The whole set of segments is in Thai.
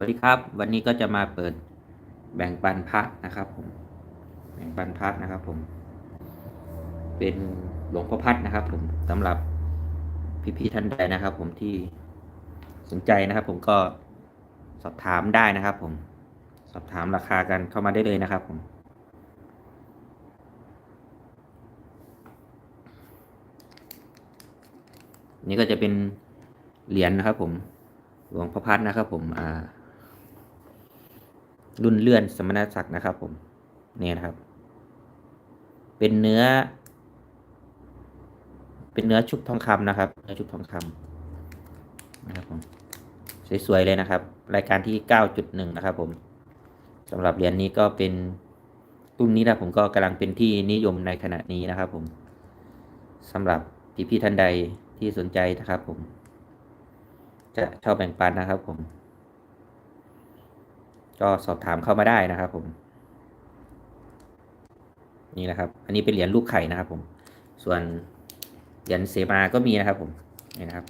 วัสดีครับ วันนี้ก็จะมาเปิดแบ่งปันพระนะครับผมแบ่งปันพระนะครับผม เป็นหลวงพ่อพัดนะครับ ผมสำหรับพี่ๆท่านใดนะครับ ผมที่สนใจนะครับ ผมก็สอบถามได้นะครับ ผม สอบถามราคากันเข้ามาได้เลยนะครับ ผมนี่ก็จะเป็นเหรียญนะครับ ผมหลวงพ่อพัดนะครับ ผมอ่า รุ่นเลื่อนสมณศักดิ์นะครับ ผมเนี่ยนะครับ เป็นเนื้อ เป็นเนื้อชุบทองคำนะครับเนื้อชุบทองคำนะครับผมสวยๆเลยนะครับ รายการที่เก้าจุดหนึ่งนะครับ ผมสำหรับเหรียญนี้ก็เป็นรุ่นนี้นะผมก็กำลังเป็นที่นิยมในขณะนี้นะครับ ผมสำหรับพี่ๆท่านใดที่สนใจนะครับ ผม จะชอบแบ่งปันนะครับ ผม ก็สอบถามเข้ามาได้นะครับ ผม นี่นะครับ อันนี้เป็นเหรียญลูกไข่นะครับผม ส่วนเหรียญเสมาก็มีนะครับ ผมนี่นะครับ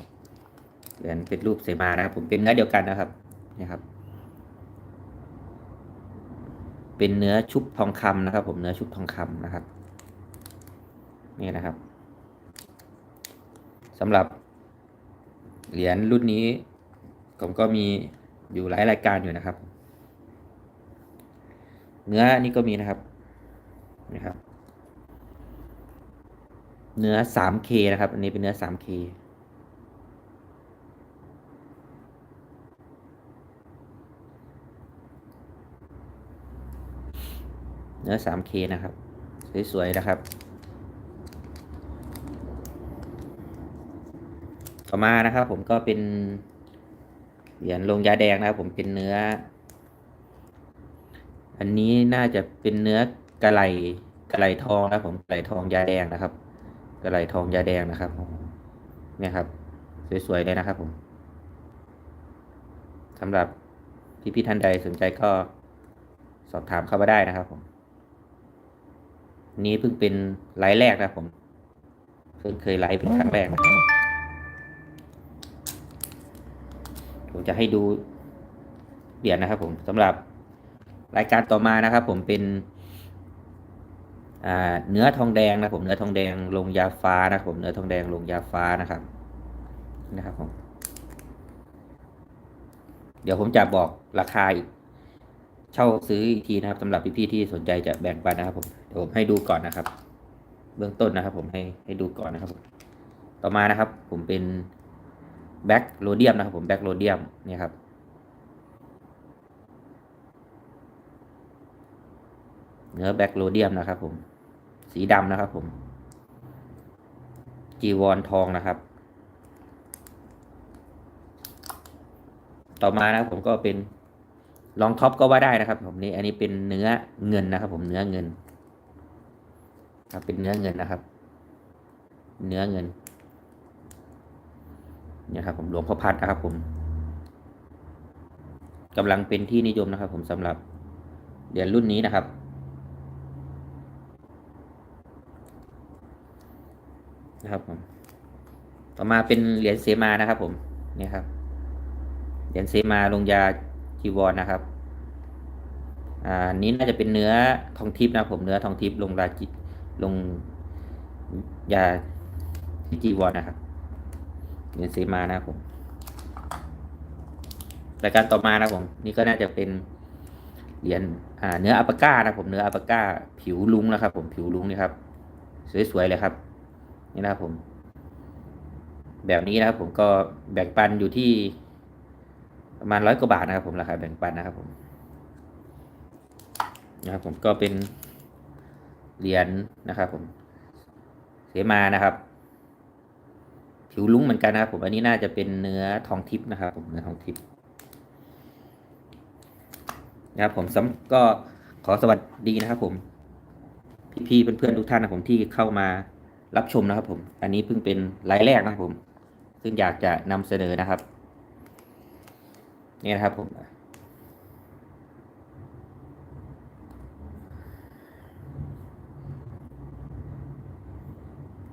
เหรียญเป็นรูปเสมานะครับ ผมเป็นเนื้อเดียวกันนะครับนี่ครับ เป็นเนื้อชุบทองคำนะครับ ผมเนื้อชุบทองคำนะครับ นี่นะครับสำหรับเหรียญรุ่นนี้ ผมก็มีอยู่หลายรายการอยู่นะครับ เนื้อนี่ก็มีนะครับนะครับ เนื้อ 3K นะครับ อันนี้เป็นเนื้อ 3K เนื้อ 3K นะครับ สวย ๆ นะครับ ต่อมานะครับ ผมก็เป็นเหรียญลงยาแดงนะครับ ผมเป็นเนื้อ อันนี้น่าจะเป็นเนื้อกระไหลกระไหลทองนะผมกระไหลทองยาแดงนะครับ กระไหลทองยาแดงนะครับเนี่ยครับ สวยๆเลยนะครับผมสำหรับพี่ๆท่านใดสนใจก็สอบถามเข้ามาได้นะครับ ผม นี้เพิ่งเป็นไลฟ์แรกนะผม เพิ่งเคยไลฟ์เป็นครั้งแรกนะครับผมจะให้ดูเหรียญนะครับผมสำหรับ รายการต่อมานะครับ ผมเป็นเนื้อทองแดงนะผมเนื้อทองแดงลงยาฟ้านะผมเนื้อทองแดงลงยาฟ้านะครับนะครับผมเดี๋ยวผมจะบอกราคาอีก เช่าซื้ออีกทีนะครับสำหรับพี่ๆที่สนใจจะแบ่งปันนะครับ ผมเดี๋ยวผมให้ดูก่อนนะครับ เบื้องต้นนะครับ ผมให้ให้ดูก่อนนะครับผมต่อมานะครับ ผมเป็นแบ็กโรเดียมนะครับ ผมแบ็กโรเดียมเนี่ยครับ เนื้อแบ็กโรเดียมนะครับ ผม สีดำนะครับผม จีวรทองนะครับ ต่อมานะครับผมก็เป็นลองท็อปก็ว่าได้นะครับ ผมนี่อันนี้เป็นเนื้อเงินนะครับ ผมเนื้อเงินครับเป็นเนื้อเงินนะครับ เนื้อเงินเนี่ยครับ ผมหลวงพ่อพัดนะครับ ผมกำลังเป็นที่นิยมนะครับ ผมสำหรับเหรียญรุ่นนี้นะครับ นะครับผมต่อมาเป็นเหรียญเสมานะครับผมเนี่ยครับเหรียญเสมาลงยาจีวรนะครับอ่านี้น่าจะเป็นเนื้อทองทิพย์นะผมเนื้อทองทิพย์ลงลาจิลงยาจีวรนะครับเหรียญเสมานะครับผมรายการต่อมานะผมนี่ก็น่าจะเป็นเหรียญอ่าเนื้ออัปก้านะผมเนื้ออัปก้าผิวลุงนะครับ ผมผิวลุงนี่ครับ สวยๆเลยครับ นี่นะครับผม แบบนี้นะครับผมก็แบ่งปันอยู่ที่ประมาณร้อยกว่าบาทนะครับผมราคาแบ่งปันนะครับผมนะครับผมก็เป็นเหรียญนะครับผมเสมานะครับ ผิวลุ้งเหมือนกันนะครับผมอันนี้น่าจะเป็นเนื้อทองทิพย์นะครับ ผมเนื้อทองทิพย์นะครับผมก็ขอสวัสดีนะครับผม พี่ๆเพื่อนๆทุกท่านนะผมที่เข้ามา รับชมนะครับผม อันนี้เพิ่งเป็นไลฟ์แรกนะครับผม ซึ่งอยากจะนำเสนอนะครับ นี่นะครับผม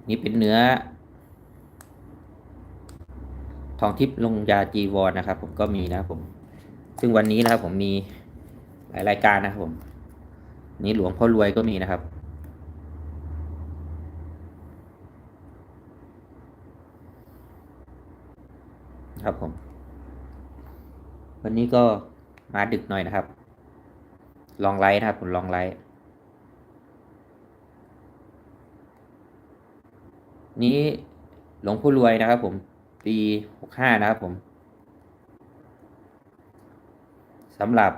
นี่เป็นเนื้อ ทองทิพย์ลงยาจีวรนะครับ ผมก็มีนะครับผม ซึ่งวันนี้นะครับผมมีหลายรายการนะครับผม นี้หลวงพ่อรวยก็มีนะครับ ครับผม วันนี้ก็มาดึกหน่อยนะครับ ลองไลท์นะครับผมลองไลท์นี้หลวงพ่อรวยนะครับผม ปีหกห้านะครับผมสำหรับ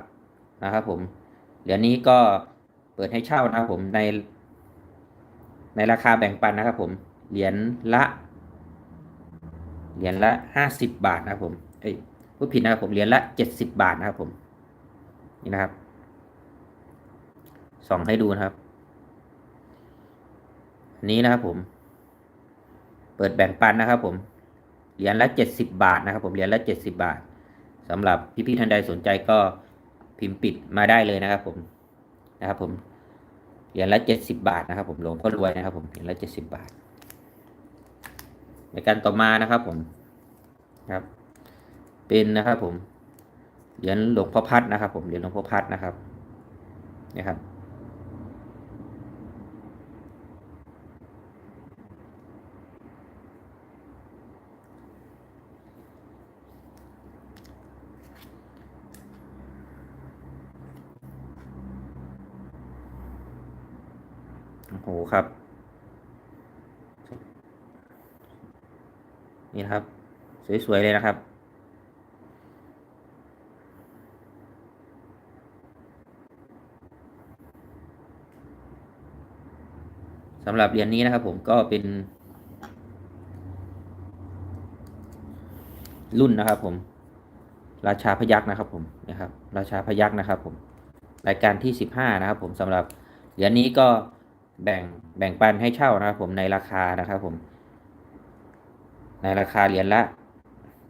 นะครับผม เหรียญนี้ก็เปิดให้เช่านะครับผมใน ในราคาแบ่งปันนะครับผม เหรียญละ เหรียญละห้าสิบบาทนะครับผม เอ้ยพูดผิดนะครับผมเหรียญละเจ็ดสิบบาทนะครับผม นี่นะครับ ส่องให้ดูนะครับอันนี้นะครับผม เปิดแบ่งปันนะครับผม เหรียญละเจ็ดสิบบาทนะครับ ผม เหรียญละเจ็ดสิบบาทสำหรับพี่ๆท่านใดสนใจก็พิมพ์ปิดมาได้เลยนะครับผม นะครับผม เหรียญละเจ็ดสิบบาทนะครับผม หลวงพ่อรวยนะครับผม เหรียญละเจ็ดสิบบาท ในการต่อมานะครับผมครับ เป็นนะครับผมเหรียญหลวงพ่อพัดนะครับ ผมเหรียญหลวงพ่อพัดนะครับนะครับโอ้โหครับ นี่นะครับ สวยๆเลยนะครับ สำหรับเหรียญนี้นะครับ ผมก็เป็น รุ่นนะครับ ผม ราชาพยักษ์นะครับ ผมนะครับ ราชาพยักษ์นะครับ ผม รายการที่สิบห้านะครับ ผมสำหรับเหรียญนี้ก็แบ่งแบ่งปันให้เช่านะครับ ผมในราคานะครับ ผม ในราคาเหรียญละ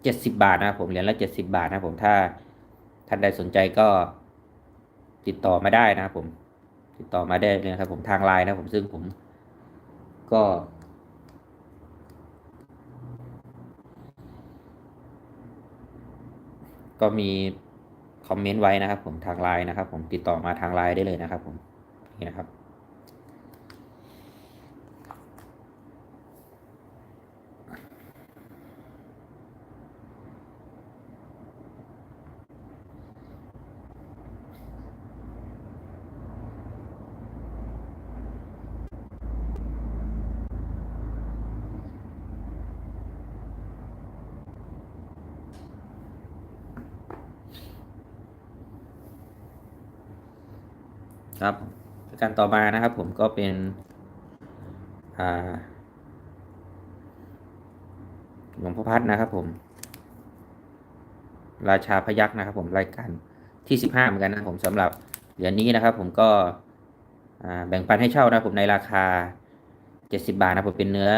เจ็ดสิบาทนะครับผมเหรียญละเจ็ดสิบาทนะครับผมถ้าท่านใดสนใจก็ติดต่อมาได้นะครับผมติดต่อมาได้เลยนะครับผมทางไลน์นะผมซึ่งผมก็ ก็มีคอมเมนต์ไว้นะครับผมทางไลน์นะครับผมติดต่อมาทางไลน์ได้เลยนะครับผมนี่นะครับ ครับประการต่อมานะครับ ผมก็เป็นหลวงพ่อพัดนะครับ ผม ราชาพยักษ์นะครับ ผมรายการที่สิบห้าเหมือนกันนะผมสำหรับเหรียญนี้นะครับ ผมก็แบ่งปันให้เช่านะผมในราคาเจ็ดสิบาทนะผมเป็นเนื้อ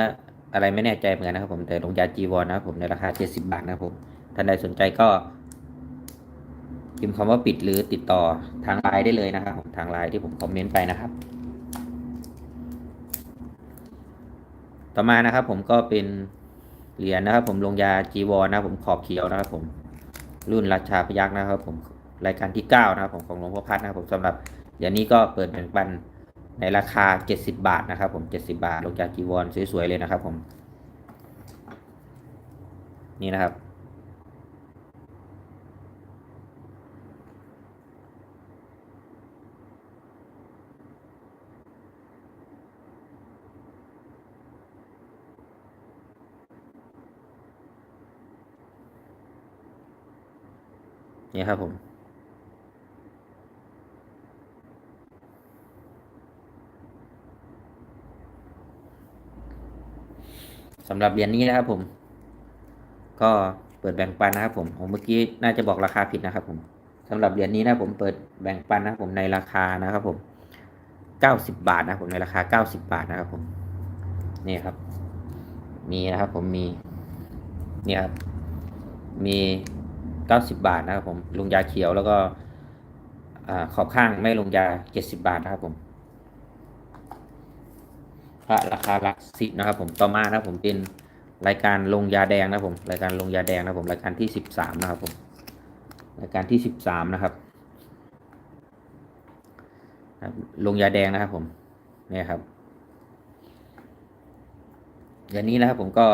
อะไรไม่แน่ใจเหมือนกันนะครับ ผมแต่ลงยาจีวรนะครับ ผมในราคาเจ็ดสิบาทนะครับผมท่านใดสนใจก็ พิมพ์คำว่าปิดหรือติดต่อทางไลน์ได้เลยนะครับทางไลน์ที่ผมคอมเมนต์ไปนะครับ ต่อมานะครับผมก็เป็นเหรียญนะครับ ผมลงยาจีวรนะผมขอบเขียวนะครับผมรุ่นราชาพยักษ์นะครับ ผมรายการที่เก้านะครับผมของหลวงพ่อพัดนะครับผมสำหรับเหรียญนี้ก็เปิดแบ่งปันในราคาเจ็ดสิบาทนะครับ ผมเจ็ดสิบาทลงยาจีวรสวยๆเลยนะครับ ผมนี่นะครับ นี่ครับผมสำหรับเหรียญนี้นะครับผม ก็เปิดแบ่งปันนะครับผมผมเมื่อกี้น่าจะบอกราคาผิดนะครับผมสำหรับเหรียญนี้นะผมเปิดแบ่งปันนะผมในราคานะครับผมเก้าสิบบาทนะผมในราคาเก้าสิบบาทนะครับผมนี่ครับ มีนะครับผมมีนี่ครับมี เก้าสิบบาทนะครับผมลงยาเขียวแล้วก็ขอบข้างไม่ลงยาเจ็ดสิบาทนะครับผมพระราคาหลักสิบนะครับ ผมต่อมานะครับผมเป็นรายการลงยาแดงนะครับผมรายการลงยาแดงนะครับผมรายการที่สิบสามนะครับผมรายการที่สิบสามนะครับลงยาแดงนะครับผมเนี่ยครับอย่างนี้นะครับผมก็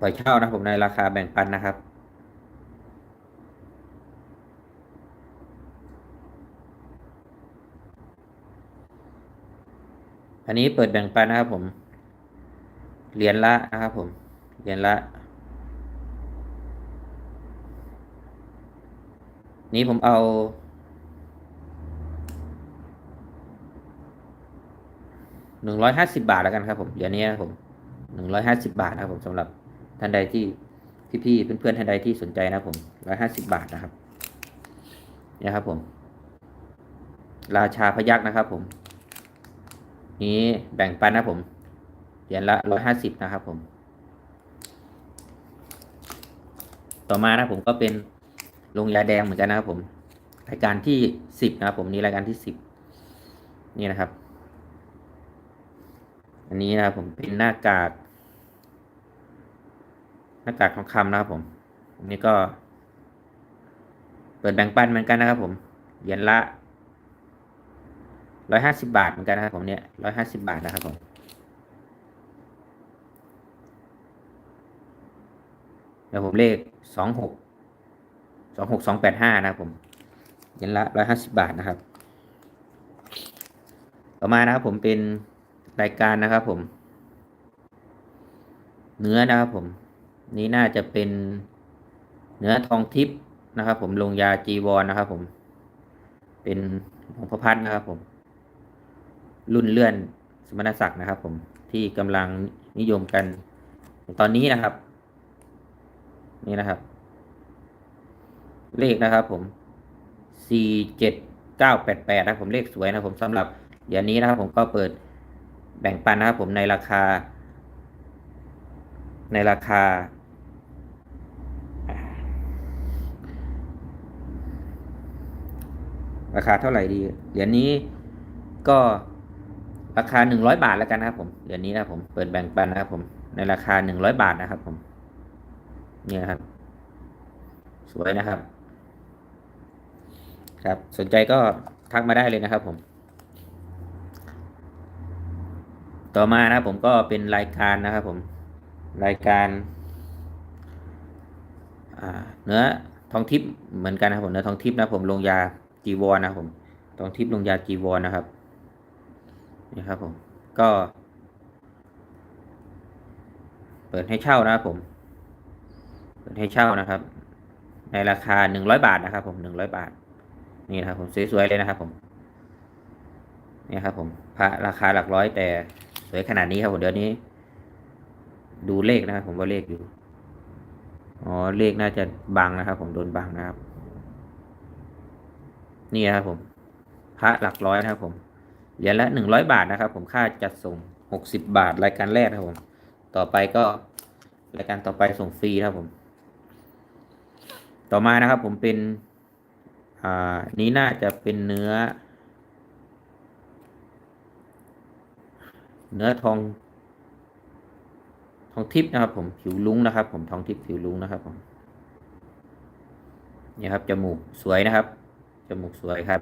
ปล่อยเช่านะผมในราคาแบ่งปันนะครับ อันนี้เปิดแบ่งปันนะครับผม เหรียญละนะครับผม เหรียญละ นี้ผมเอาหนึ่งร้อยห้าสิบาทแล้วกันครับผมเหรียญนี้นะครับผมหนึ่งร้อยห้าสิบาทนะครับผมสำหรับ ท่านใดที่พี่ๆเพื่อนๆท่านใดที่สนใจนะผมร้อยห้าสิบาทนะครับเนี่ยครับผม ราชาพยักษ์นะครับ ผม นี้แบ่งปันนะผมเหรียญละร้อยห้าสิบนะครับ ผม ต่อมานะครับผมก็เป็นลงยาแดงเหมือนกันนะครับผม รายการที่สิบนะครับผมนี่รายการที่สิบนี่นะครับ อันนี้นะครับผมเป็นหน้ากาก น้ากากทองคำนะครับผมอันนี้ก็ เปิดแบ่งปันเหมือนกันนะครับ ผมเหรียญละร้อยห้าสิบาทเหมือนกันนะครับผมเนี่ยร้อยห้าสิบาทนะครับผมเดี๋ยวผมเลขสองหกสองหกสองแปดห้านะครับผมเหรียญละร้อยห้าสิบาทนะครับ ต่อมานะครับผมเป็นรายการนะครับผม เนื้อนะครับผม นี้น่าจะเป็นเนื้อทองทิพย์นะครับ ผมลงยาจีวรนะครับ ผม เป็นหลวงพ่อพัดนะครับ ผม รุ่นเลื่อนสมณศักดิ์นะครับ ผมที่กำลังนิยมกัน ตอนนี้นะครับ นี่นะครับ เลขนะครับ ผมสี่เจ็ดเก้าแปดแปดนะครับผมเลขสวยนะครับผมสำหรับเดี๋ยวนี้นะครับ ผมก็เปิดแบ่งปันนะครับ ผมในราคา ในราคา ราคาเท่าไหร่ดี เหรียญนี้ก็ราคาหนึ่งร้อยบาทแล้วกันนะครับผมเหรียญนี้นะผมเปิดแบ่งปันนะครับผมในราคาหนึ่งร้อยบาทนะครับผมเนี่ยครับ สวยนะครับ ครับ สนใจก็ทักมาได้เลยนะครับผม ต่อมานะครับผมก็เป็นรายการนะครับผม รายการเนื้อทองทิพย์เหมือนกันนะครับผมเนื้อทองทิพย์นะผมลงยา จีวรนะครับผมทองทิพย์ลงยาจีวรนะครับนี่ครับผมก็ เปิดให้เช่านะครับผม เปิดให้เช่านะครับ ในราคาหนึ่งร้อยบาทนะครับ ผมหนึ่งร้อยบาท นี่นะครับ ผมสวยๆเลยนะครับ ผมนี่ครับ ผมพระราคาหลักร้อยแต่สวยขนาดนี้ครับผมเดี๋ยวนี้ ดูเลขนะครับ ผมว่าเลขอยู่อ๋อเลขน่าจะบังนะครับ ผมโดนบังนะครับ นี่ครับผม พระหลักร้อยนะครับผมเหรียญละหนึ่งร้อยบาทนะครับ ผมค่าจัดส่งหกสิบบาทรายการแรกนะครับผม ต่อไปก็รายการต่อไปส่งฟรีนะครับผม ต่อมานะครับ ผมเป็น อ่า นี้น่าจะเป็นเนื้อ เนื้อทอง ทองทิพย์นะครับ ผมผิวลุ้งนะครับ ผมทองทิพย์ผิวลุ้งนะครับผมนี่ครับจมูกสวยนะครับ จมูกสวยครับ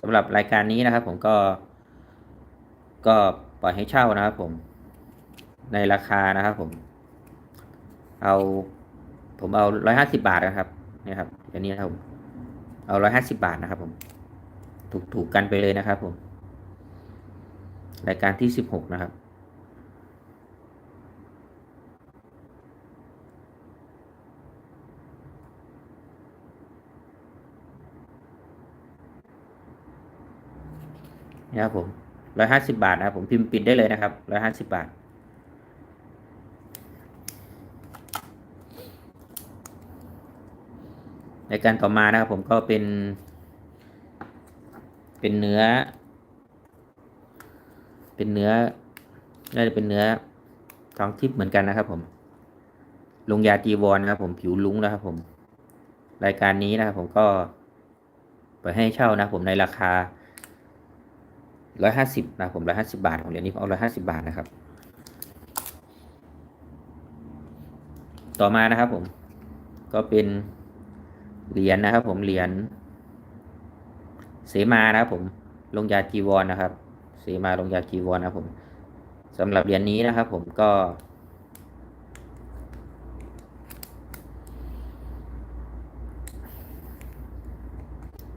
สำหรับรายการนี้นะครับ ผมก็ ก็ปล่อยให้เช่านะครับ ผม ในราคานะครับ ผม เอา ผมเอาร้อยห้าสิบาทนะครับนี่ครับอันนี้นะครับผมเอาร้อยห้าสิบาทนะครับ ผม ถูกถูกกันไปเลยนะครับ ผม รายการที่สิบหกนะครับ นี่ครับผมร้อยห้าสิบาทนะครับผมพิมพ์ปิดได้เลยนะครับร้อยห้าสิบาท ในการต่อมานะครับผมก็เป็น เป็นเนื้อ เป็นเนื้อน่าจะเป็นเนื้อทองทิพย์เหมือนกันนะครับผม ลงยาจีวรนะครับผมผิวลุ้งนะครับผม รายการนี้นะครับผมก็เปิดให้เช่านะครับผมในราคา ร้อยห้าสิบนะผมร้อยห้าสิบาทของเหรียญนี้เอาร้อยห้าสิบาทนะครับ ต่อมานะครับผม ก็เป็นเหรียญนะครับ ผมเหรียญเสมานะครับผมลงยาจีวรนะครับ เสมาลงยาจีวรนะครับผมสำหรับเหรียญนี้นะครับ ผมก็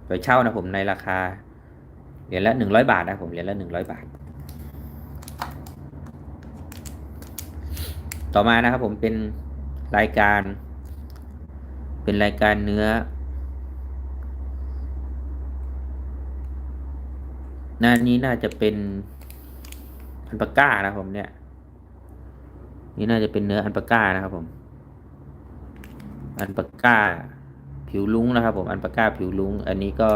ไปเช่านะผมในราคา เหรียญละหนึ่งร้อยบาทนะผมเหรียญละหนึ่งร้อยบาท ต่อมานะครับผมเป็นรายการ เป็นรายการเนื้อหน้านี้น่าจะเป็นอันปาก้านะผมเนี่ย นี่น่าจะเป็นเนื้ออันปาก้านะครับผม อันปาก้าผิวลุ้งนะครับผมอันปาก้าผิวลุ้ง อันนี้ก็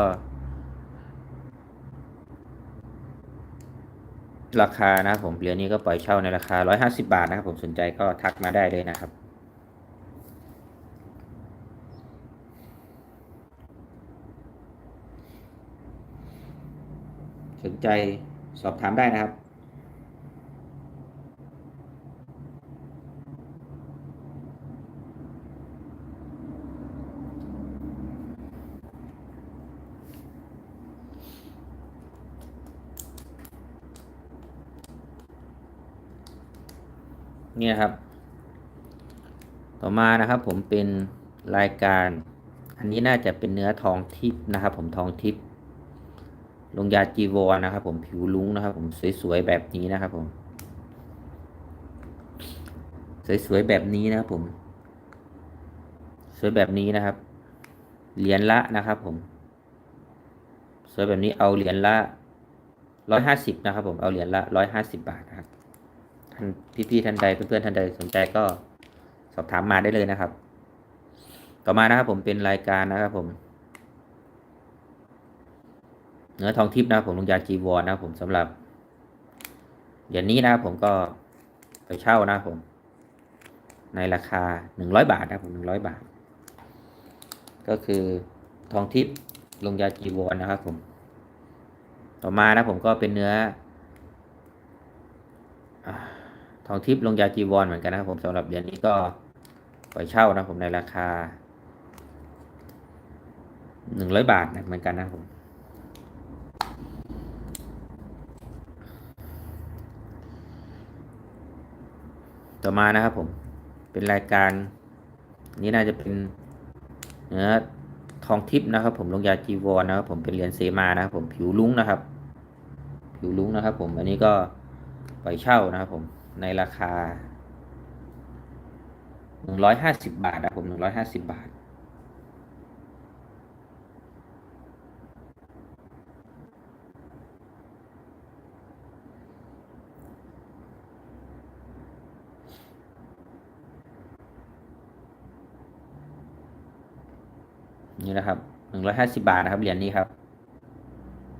ราคานะครับผมเหรียญนี้ก็ปล่อยเช่าในราคา 150 บาทนะครับผมสนใจก็ทักมาได้เลยนะครับสนใจสอบถามได้นะครับ นี่นะครับ ต่อมานะครับผมเป็นรายการ อันนี้น่าจะเป็นเนื้อทองทิพย์นะครับ ผมทองทิพย์ลงยาจีวรนะครับ ผมผิวลุ้งนะครับ ผมสวยๆแบบนี้นะครับ ผม สวยๆแบบนี้นะครับผม สวยแบบนี้นะครับ เหรียญละนะครับ ผม สวยแบบนี้เอาเหรียญละร้อยห้าสิบนะครับ ผมเอาเหรียญละร้อยห้าสิบบาทนะครับ ท่านพี่ๆท่านใดเพื่อนๆท่านใดสนใจก็สอบถามมาได้เลยนะครับ ต่อมานะครับผมเป็นรายการนะครับผม เนื้อทองทิพย์นะครับผมลงยาจีวรนะครับผมสำหรับเหรียญนี้นะครับผมก็ไปเช่านะครับผม ในราคาหนึ่งร้อยบาทนะครับผมหนึ่งร้อยบาท ก็คือทองทิพย์ลงยาจีวรนะครับผม ต่อมานะผมก็เป็นเนื้อ ทองทิพย์ลงยาจีวรเหมือนกันนะครับผมสำหรับเหรียญนี้ก็ปล่อยเช่านะผมในราคาหนึ่งร้อยบาทนะเหมือนกันนะครับผมต่อมานะครับผมเป็นรายการนี้น่าจะเป็นเนื้อทองทิพย์นะครับ ผมลงยาจีวรนะครับ ผมเป็นเหรียญเสมานะครับผมผิวลุ้งนะครับ ผิวลุ้งนะครับ ผมอันนี้ก็ปล่อยเช่านะครับผม ในราคาหนึ่งร้อยห้าสิบบาทนะผมหนึ่งร้อยห้าสิบบาท นี่นะครับหนึ่งร้อยห้าสิบาทนะครับเหรียญนี้ครับ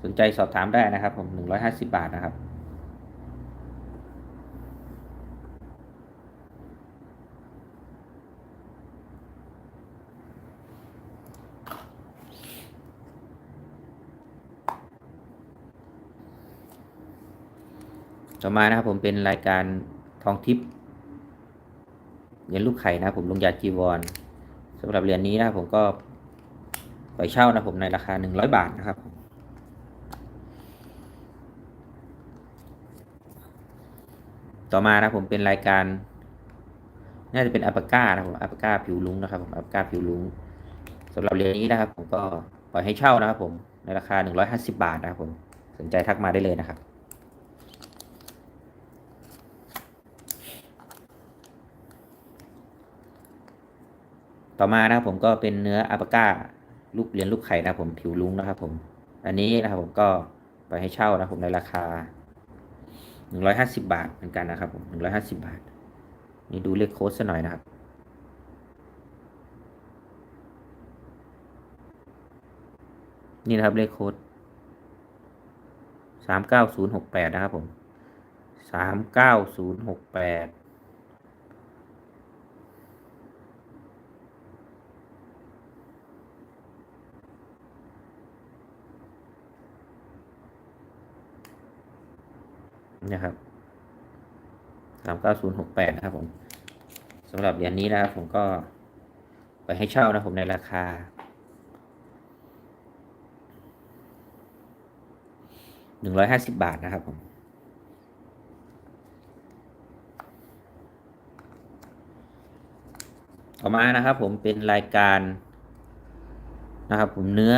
สนใจสอบถามได้นะครับ ผมหนึ่งร้อยห้าสิบาทนะครับ ต่อมานะครับผมเป็นรายการทองทิพย์เหรียญลูกไข่นะครับผมลงยาจีวรสำหรับเหรียญนี้นะครับผมก็ปล่อยเช่านะผมในราคาหนึ่งร้อยบาทนะครับ ต่อมานะผมเป็นรายการน่าจะเป็นอัปปาก้านะครับผมอัปปาก้าผิวลุงนะครับผมอัปปาก้าผิวลุงสำหรับเหรียญนี้นะครับ ผมก็ปล่อยให้เช่านะครับผมในราคาหนึ่งร้อยห้าสิบาทนะครับผมสนใจทักมาได้เลยนะครับ ต่อมานะครับผมก็เป็นเนื้ออัปปาก้าลูกเหรียญลูกไข่นะครับผมผิวลุงนะครับผม อันนี้นะครับผมก็ไปให้เช่านะครับผมในราคาหนึ่งร้อยห้าสิบาทเหมือนกันนะครับผมหนึ่งร้อยห้าสิบาท นี่ดูเลขโค้ดสักหน่อยนะครับ นี่นะครับเลขโค้ดสามเก้าศูนย์หกแปดนะครับผมสามเก้าศูนย์หกแปด นะครับสามเก้าศูนย์หกแปดนะครับผมสำหรับเหรียญนี้นะครับผมก็ไปให้เช่านะผมในราคาหนึ่งร้อยห้าสิบบาทนะครับผมต่อมานะครับผมเป็นรายการนะครับผมเนื้อ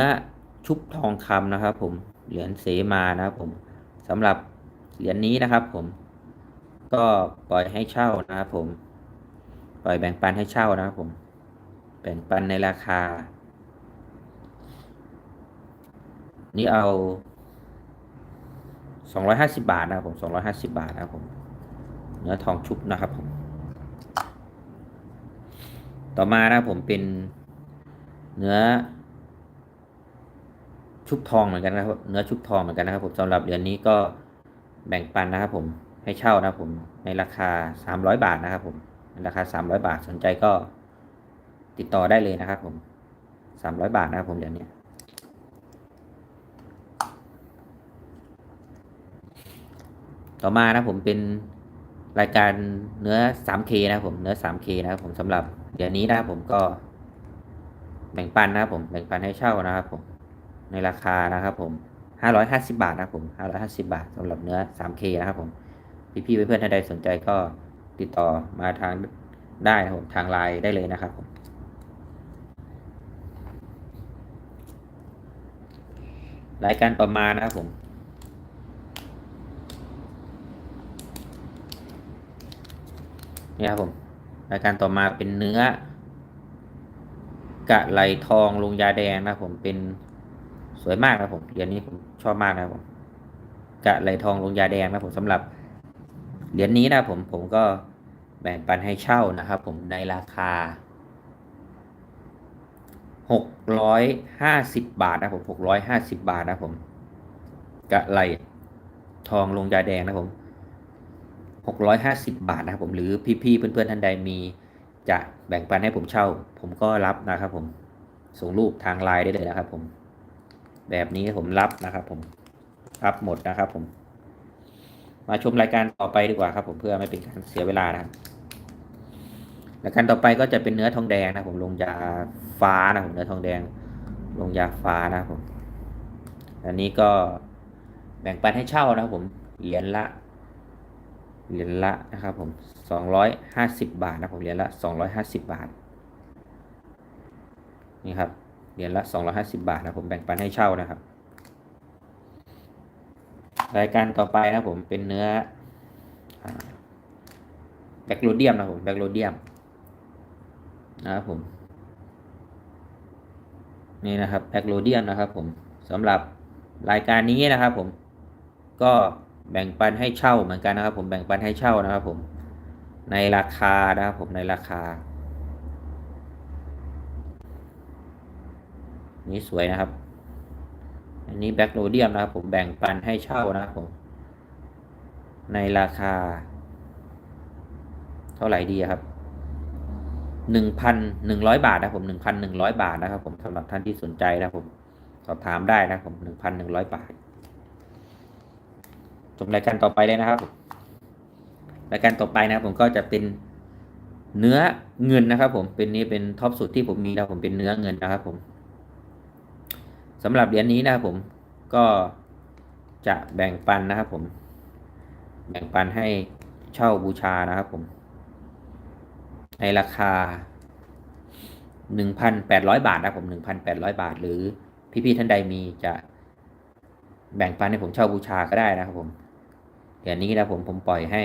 ชุบทองคำนะครับผมเหรียญเสมานะครับผมสำหรับ เหรียญนี้นะครับผม ก็ปล่อยให้เช่านะครับผม ปล่อยแบ่งปันให้เช่านะครับผม แบ่งปันในราคา นี่เอาสองร้อยห้าสิบาทนะครับผมสองร้อยห้าสิบาทนะครับผม เนื้อทองชุบนะครับผม ต่อมานะครับผมเป็นเนื้อชุบทองเหมือนกันนะครับ เนื้อชุบทองเหมือนกันนะครับผมสำหรับเหรียญนี้ก็ แบ่งปันนะครับผมให้เช่านะครับผมในราคาสามร้อยบาทนะครับผมราคาสามร้อยบาทสนใจก็ติดต่อได้เลยนะครับผมสามร้อยบาทนะครับผมเหรียญนี้ต่อมานะผมเป็นรายการเนื้อ 3K นะครับผมเนื้อ 3K นะครับผมสำหรับเดี๋ยวนี้นะครับผมก็แบ่งปันนะครับผมแบ่งปันให้เช่านะครับผมในราคานะครับผม 550 บาทนะครับผม 550 บาทสำหรับเนื้อ 3K นะครับผม พี่ๆเพื่อนๆท่านใดสนใจก็ติดต่อมาทางได้นะผมทางไลน์ได้เลยนะครับผมรายการต่อมานะครับผม นี่ครับผม รายการต่อมาเป็นเนื้อกะไหลทองลงยาแดงนะครับผมเป็นสวยมากนะครับผมเหรียญนี้ผม ชอบมากนะครับผมกะไหลทองลงยาแดงนะผมสำหรับเหรียญนี้นะผมผมก็แบ่งปันให้เช่านะครับผมในราคาหกร้อยห้าสิบบาทนะผมหกร้อยห้าสิบบาทนะผมกะไหลทองลงยาแดงนะครับผม650บาทนะครับผมหรือพี่ๆเพื่อนๆท่านใดมีจะแบ่งปันให้ผมเช่า ผมก็รับนะครับผมส่งรูปทางไลน์ได้เลยนะครับผม แบบนี้ผมรับนะครับ ผมรับหมดนะครับ ผม มาชมรายการต่อไปดีกว่าครับ ผมเพื่อไม่เป็นการเสียเวลานะครับรายการต่อไปก็จะเป็นเนื้อทองแดงนะผมลงยาฟ้านะผมเนื้อทองแดง ลงยาฟ้านะผม อันนี้ก็แบ่งปันให้เช่านะครับผมเหรียญละเหรียญละนะครับ ผมสองร้อยห้าสิบบาทนะผมเหรียญละสองร้อยห้าสิบบาทนี่ครับ เหรียญละสองร้อยห้าสิบาทนะผมแบ่งปันให้เช่านะครับ รายการต่อไปนะผมเป็นเนื้อแบคโรเดียมนะผมแบคโรเดียมนะครับผม นี่นะครับแบคโรเดียมนะครับผมสำหรับรายการนี้นะครับผมก็แบ่งปันให้เช่าเหมือนกันนะครับ ผมแบ่งปันให้เช่านะครับ ผมในราคานะครับผมในราคา นี่สวยนะครับ อันนี้แบ็กโรเดียมนะครับ ผมแบ่งปันให้เช่านะครับผม ในราคา เท่าไหร่ดีครับหนึ่งพันหนึ่งร้อยบาทนะผมหนึ่งพันหนึ่งร้อยบาทนะครับ ผมสำหรับท่านที่สนใจนะครับผมสอบถามได้นะครับผมหนึ่งพันหนึ่งร้อยบาทชมรายการต่อไปเลยนะครับรายการต่อไปนะครับผมก็จะเป็นเนื้อเงินนะครับ ผมเป็นนี้เป็นท็อปสุดที่ผมมีนะผมเป็นเนื้อเงินนะครับ ผม สำหรับเหรียญนี้นะครับผมก็จะแบ่งปันนะครับผม แบ่งปันให้เช่าบูชานะครับผม ในราคาหนึ่งพันแปดร้อยบาทนะผมหนึ่งพันแปดร้อยบาท หรือพี่ๆท่านใดมีจะแบ่งปันให้ผมเช่าบูชาก็ได้นะครับผมเหรียญนี้นะผมผมปล่อยให้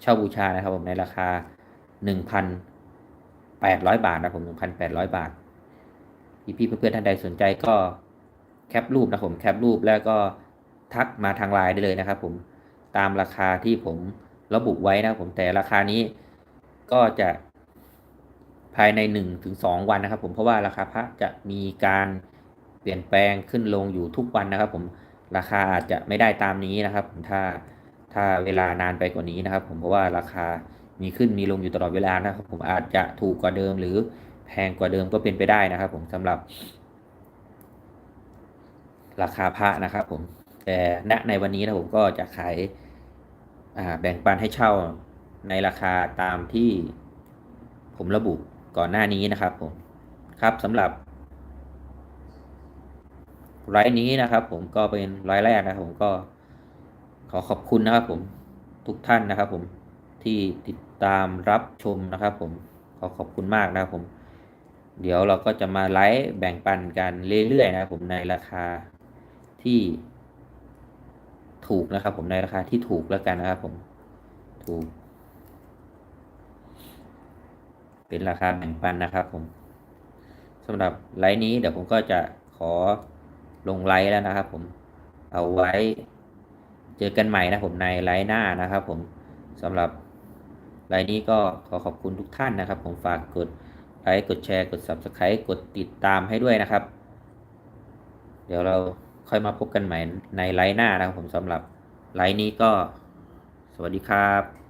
เช่าบูชานะครับผมในราคาหนึ่งพันแปดร้อยบาทนะผมหนึ่งพันแปดร้อยบาทพี่พี่เพื่อนๆท่านใดสนใจก็ แคปรูปนะผมแคปรูปแล้วก็ทักมาทางไลน์ได้เลยนะครับ ผมตามราคาที่ผมระบุไว้นะผมแต่ราคานี้ก็จะภายในหนึ่งถึงสองวันนะครับ ผมเพราะว่าราคาพระจะมีการเปลี่ยนแปลงขึ้นลงอยู่ทุกวันนะครับ ผมราคาอาจจะไม่ได้ตามนี้นะครับ ผมถ้าถ้าเวลานานไปกว่านี้นะครับ ผมเพราะว่าราคามีขึ้นมีลงอยู่ตลอดเวลานะครับ ผมอาจจะถูกกว่าเดิมหรือแพงกว่าเดิมก็เป็นไปได้นะครับ ผมสำหรับ ราคาพระนะครับผมแต่ณในวันนี้นะผมก็จะขายแบ่งปันให้เช่าในราคาตามที่ผมระบุก่อนหน้านี้นะครับผมครับสำหรับไลฟ์นี้นะครับ ผมก็เป็นไลฟ์แรกนะครับผมก็ขอขอบคุณนะครับ ผมทุกท่านนะครับ ผมที่ติดตามรับชมนะครับ ผมขอขอบคุณมากนะครับผม เดี๋ยวเราก็จะมาไลฟ์แบ่งปันกันเรื่อยๆนะครับผมในราคา ที่ถูกนะครับ ผมในราคาที่ถูกแล้วกันนะครับ ผม ถูก เป็นราคาแบ่งปันนะครับ ผมสำหรับไลฟ์นี้เดี๋ยวผมก็จะขอลงไลฟ์แล้วนะครับ ผมเอาไว้เจอกันใหม่นะผมในไลฟ์หน้านะครับ ผมสำหรับไลฟ์นี้ก็ขอขอบคุณทุกท่านนะครับ ผมฝากกดไลค์กดแชร์กด Subscribe กดติดตามให้ด้วยนะครับ เดี๋ยวเรา ค่อยมาพบกันใหม่ในไลฟ์หน้านะครับผมสำหรับไลฟ์นี้ก็ สวัสดีครับ